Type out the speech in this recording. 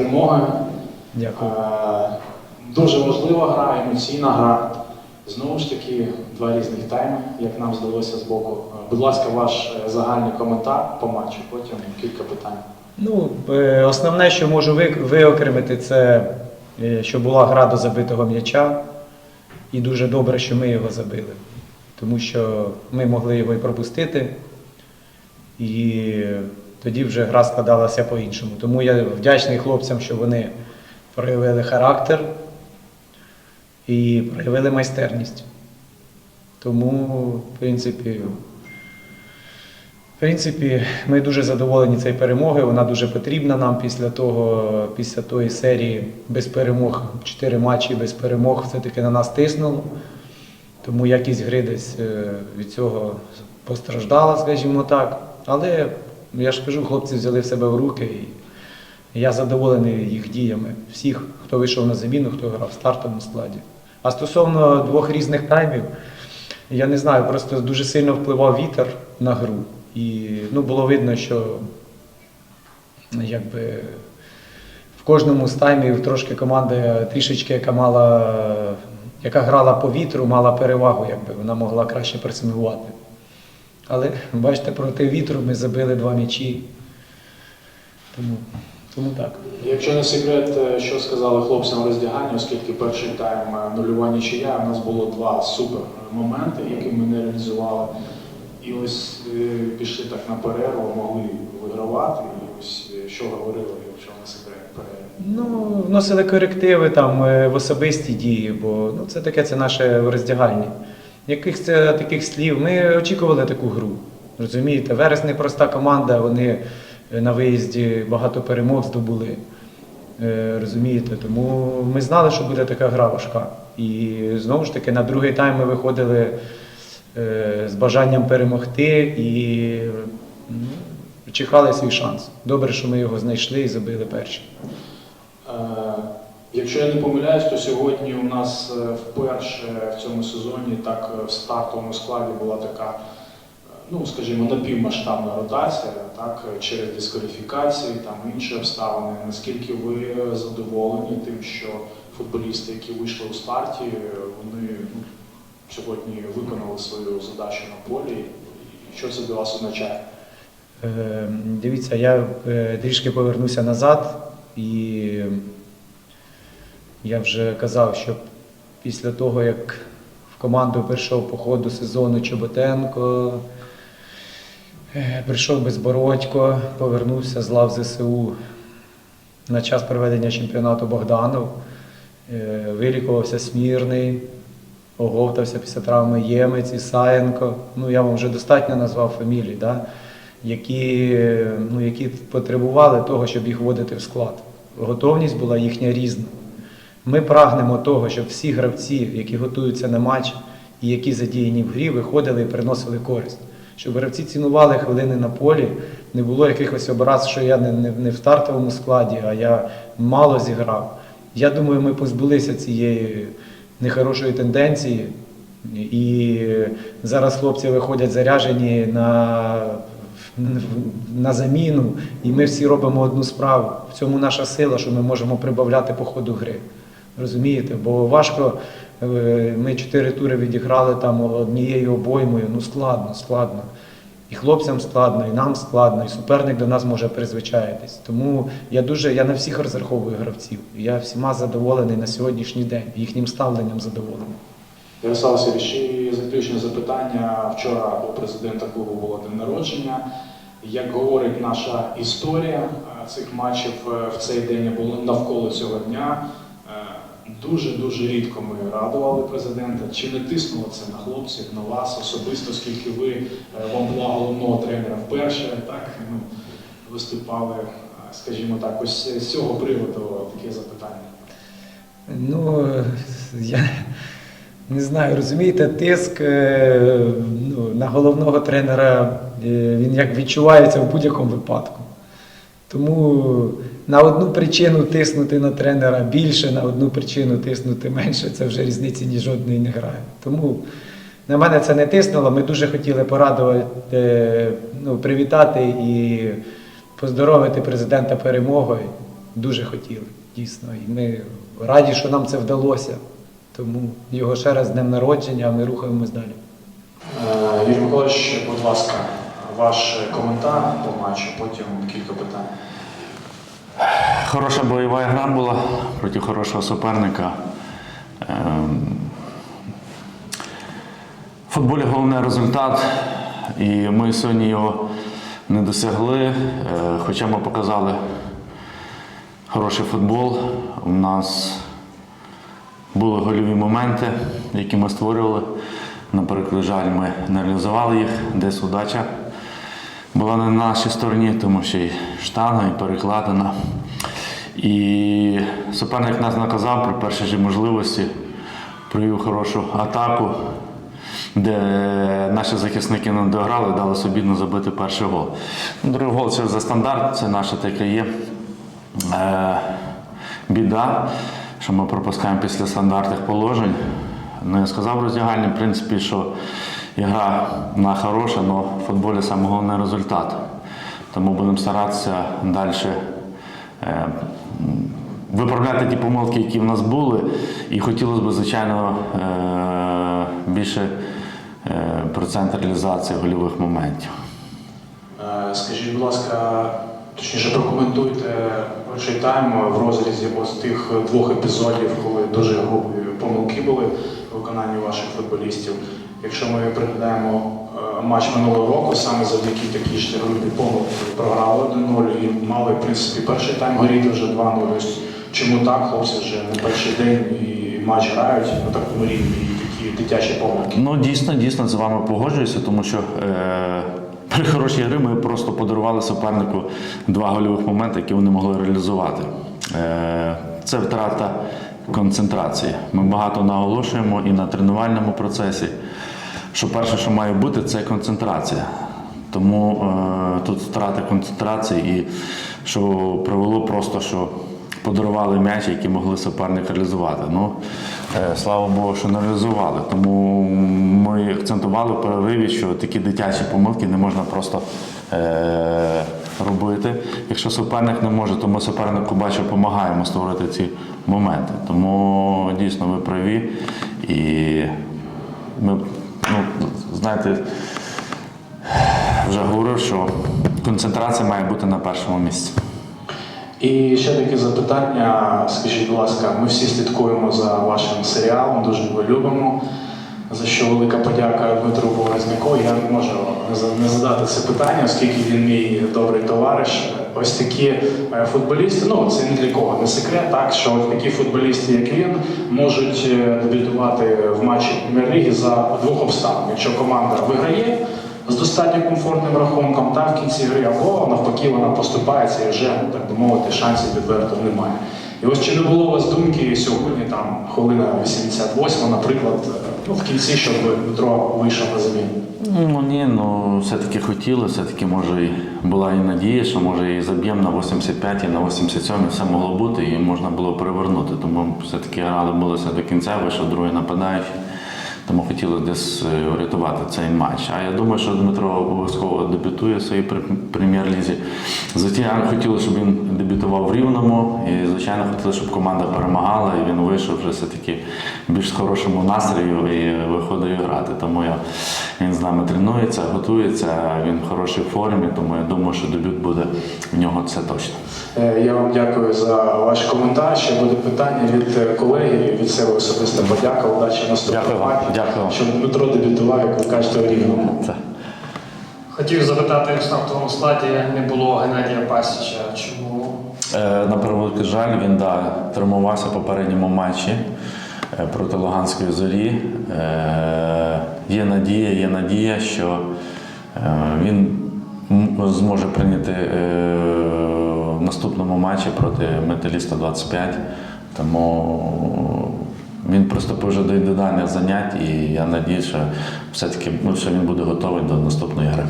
перемоги. Дякую. Дуже важлива гра, емоційна гра. Знову ж таки, два різних тайми, як нам здалося з боку. Будь ласка, ваш е, загальний коментар по матчу, потім кілька питань. Ну, е, основне, що можу виокремити, це е, що була гра до забитого м'яча, і дуже добре, що ми його забили. Тому що ми могли його і пропустити, і тоді вже гра складалася по-іншому. Тому я вдячний хлопцям, що вони проявили характер і проявили майстерність. Тому, в принципі, в принципі, ми дуже задоволені цією перемогою. Вона дуже потрібна нам після того, після тої серії без перемог, чотири матчі без перемог все-таки на нас тиснуло. Тому якість гри десь е, від цього постраждала, скажімо так. Але я ж кажу, хлопці взяли в себе в руки і я задоволений їх діями. Всіх, хто вийшов на заміну, хто грав в стартовому складі. А стосовно двох різних таймів, я не знаю, просто дуже сильно впливав вітер на гру. І ну, було видно, що якби, в кожному з таймів трошки команда трішечки, яка мала, яка грала по вітру, мала перевагу, якби вона могла краще пресингувати. Але бачите, проти вітру ми забили два м'ячі. Тому, тому так. Якщо не секрет, е, що сказали хлопцям в роздяганні, оскільки перший тайм е, нульова нічия, у нас було два супер моменти, які ми не реалізували. І ось е, пішли так на перерву, могли вигравати. І ось що говорили, якщо не секрет, перерві. Ну, вносили корективи там в особисті дії, бо ну, це таке це наше в роздягальні. Яких це таких слів? Ми очікували таку гру. Розумієте, Верес не проста команда, вони е, на виїзді багато перемог здобули. Е, Розумієте, тому ми знали, що буде така гра важка. І знову ж таки, на другий тайм ми виходили е, з бажанням перемогти і чекали свій шанс. Добре, що ми його знайшли і забили перші. Якщо я не помиляюсь, то сьогодні у нас е, вперше в цьому сезоні так е, в стартовому складі була така, е, ну скажімо, напівмасштабна ротація, так через дискваліфікації, там інші обставини. Наскільки ви задоволені тим, що футболісти, які вийшли у старті, вони ну, сьогодні виконали свою задачу на полі? І що це для вас означає? Е, Дивіться, я е, трішки повернуся назад, і я вже казав, що після того, як в команду прийшов по ходу сезону Чоботенко, е, прийшов Безбородько, повернувся з лав ЗСУ на час проведення чемпіонату Богданов, е, вилікувався Смірний, оговтався після травми Ємець, Ісаєнко. Ну, я вам вже достатньо назвав фамілій. Да? які, ну, які потребували того, щоб їх вводити в склад. Готовність була їхня різна. Ми прагнемо того, щоб всі гравці, які готуються на матч і які задіяні в грі, виходили і приносили користь. Щоб гравці цінували хвилини на полі, не було якихось образ, що я не, не, не в стартовому складі, а я мало зіграв. Я думаю, ми позбулися цієї нехорошої тенденції. І зараз хлопці виходять заряжені на, на заміну, і ми всі робимо одну справу. В цьому наша сила, що ми можемо прибавляти по ходу гри. Розумієте? Бо важко, е, ми чотири тури відіграли там однією обоймою, ну складно, складно. І хлопцям складно, і нам складно, і суперник до нас може призвичаїтись. Тому я дуже я на всіх розраховую гравців. Я всіма задоволений на сьогоднішній день, їхнім ставленням задоволений. Ярослав Васильович, і заключне запитання. Вчора у президента клубу було день народження. Як говорить наша історія е, цих матчів е, в цей день або навколо цього дня, дуже-дуже рідко ми радували президента. Чи не тиснуло це на хлопців, на вас особисто, оскільки ви е, вам була головного тренера вперше, так ну, виступали, е, скажімо так, ось з цього приводу таке запитання. Ну, я не знаю, розумієте, тиск е, ну, на головного тренера він як відчувається в будь-якому випадку. Тому на одну причину тиснути на тренера більше, на одну причину тиснути менше, це вже різниці ні жодної не грає. Тому на мене це не тиснуло. Ми дуже хотіли порадувати, ну, привітати і поздоровити президента перемогою. дуже хотіли, дійсно. І ми раді, що нам це вдалося. Тому його ще раз з днем народження, а ми рухаємось далі. Е, Юрій Миколаївич, будь ласка, ваш коментар по матчу, потім кілька питань. Хороша бойова гра була проти хорошого суперника. Ем, В футболі головний результат, і ми сьогодні його не досягли, е, хоча ми показали хороший футбол. У нас були гольові моменти, які ми створювали. Наприклад, жаль, ми не реалізували їх, десь удача була не на нашій стороні, тому що і штанга, і перекладена. І суперник нас наказав при першій же можливості, провів хорошу атаку, де наші захисники не дограли, дали собі не забити перший гол. Другий гол це за стандарт, це наше таке є е, біда, що ми пропускаємо після стандартних положень. Ну, я сказав роздягальні, в принципі, що гра вона хороша, але в футболі саме головний результат. Тому будемо старатися далі е, виправляти ті помилки, які в нас були. І хотілося б, звичайно, е, більше е, процент реалізації гольових моментів. Е, Скажіть, будь ласка, точніше прокоментуйте перший тайм в розрізі ось тих двох епізодів, коли дуже грубі помилки були в виконанні ваших футболістів. Якщо ми пригадаємо матч минулого року, саме завдяки такій ж грубій помилці ви програли 1-0 і мали, в принципі, перший тайм горіти вже 2-0. Чому так, хлопці вже не перший день і матч грають на такому рівні і такі дитячі помилки. Ну, дійсно, дійсно з вами погоджуюся, тому що е, при хорошій грі ми просто подарували супернику два гольових моменти, які вони могли реалізувати. Е, це втрата концентрації. Ми багато наголошуємо і на тренувальному процесі. Що перше, що має бути, це концентрація. Тому е, тут втрата концентрації і що привело просто, що подарували м'яч, які могли суперник реалізувати. Ну, е, слава Богу, що не реалізували. Тому ми акцентували в перериві, що такі дитячі помилки не можна просто е, робити. Якщо суперник не може, то ми супернику бачу, допомагаємо створити ці моменти. Тому дійсно ви праві. І ми, ну, знаєте, вже говорив, що концентрація має бути на першому місці. І ще таке запитання. Скажіть, будь ласка, ми всі слідкуємо за вашим серіалом, дуже його любимо. За що велика подяка Дмитру Повразняку. Я не можу не задати це питання, оскільки він мій добрий товариш. Ось такі е, футболісти, ну це ні для кого не секрет, так що такі футболісти, як він, можуть е, дебютувати в матчі прем'єр-ліги за двох обставин. Якщо команда виграє з достатньо комфортним рахунком, та в кінці гри, або навпаки вона поступається і вже, так би мовити, шансів відверто немає. І ось чи не було у вас думки сьогодні, там хвилина 88, наприклад, е, ну в кінці, щоб Дмитро вийшов на заміну? Ну ні, ну все-таки хотіли, все-таки може і була і надія, що може і заб'ємо на 85 і на 87 все могло бути, і можна було перевернути. Тому все-таки грали билися до кінця, вийшов другий нападаючий. Тому хотіли десь е, врятувати цей матч. А я думаю, що Дмитро обов'язково дебютує в своїй прем'єр-лізі. Звичайно, хотіли, щоб він дебютував в Рівному, і звичайно хотіли, щоб команда перемагала, і він вийшов вже все-таки більш з хорошому настрою і виходив грати. Тому я, він з нами тренується, готується, він в хорошій формі, тому я думаю, що дебют буде в нього це точно. Е, Я вам дякую за ваш коментар. Ще буде питання від е, колеги, від себе особиста подяка. Удачі наступного Дякую вам. Дякую. Щоб Дмитро дебютував, як ви кажете, у Рівному. Хотів запитати в стартовому складі не було Геннадія Пасіча. Чому? Е, На превеликий жаль, він да, травмувався в попередньому матчі е, проти Луганської зорі. Е, Є надія, є надія, що е, він зможе прийняти е, в наступному матчі проти металіста 25. Тому він приступив вже до індивідуальних занять, і я надію, що все-таки ну, що він буде готовий до наступної гри.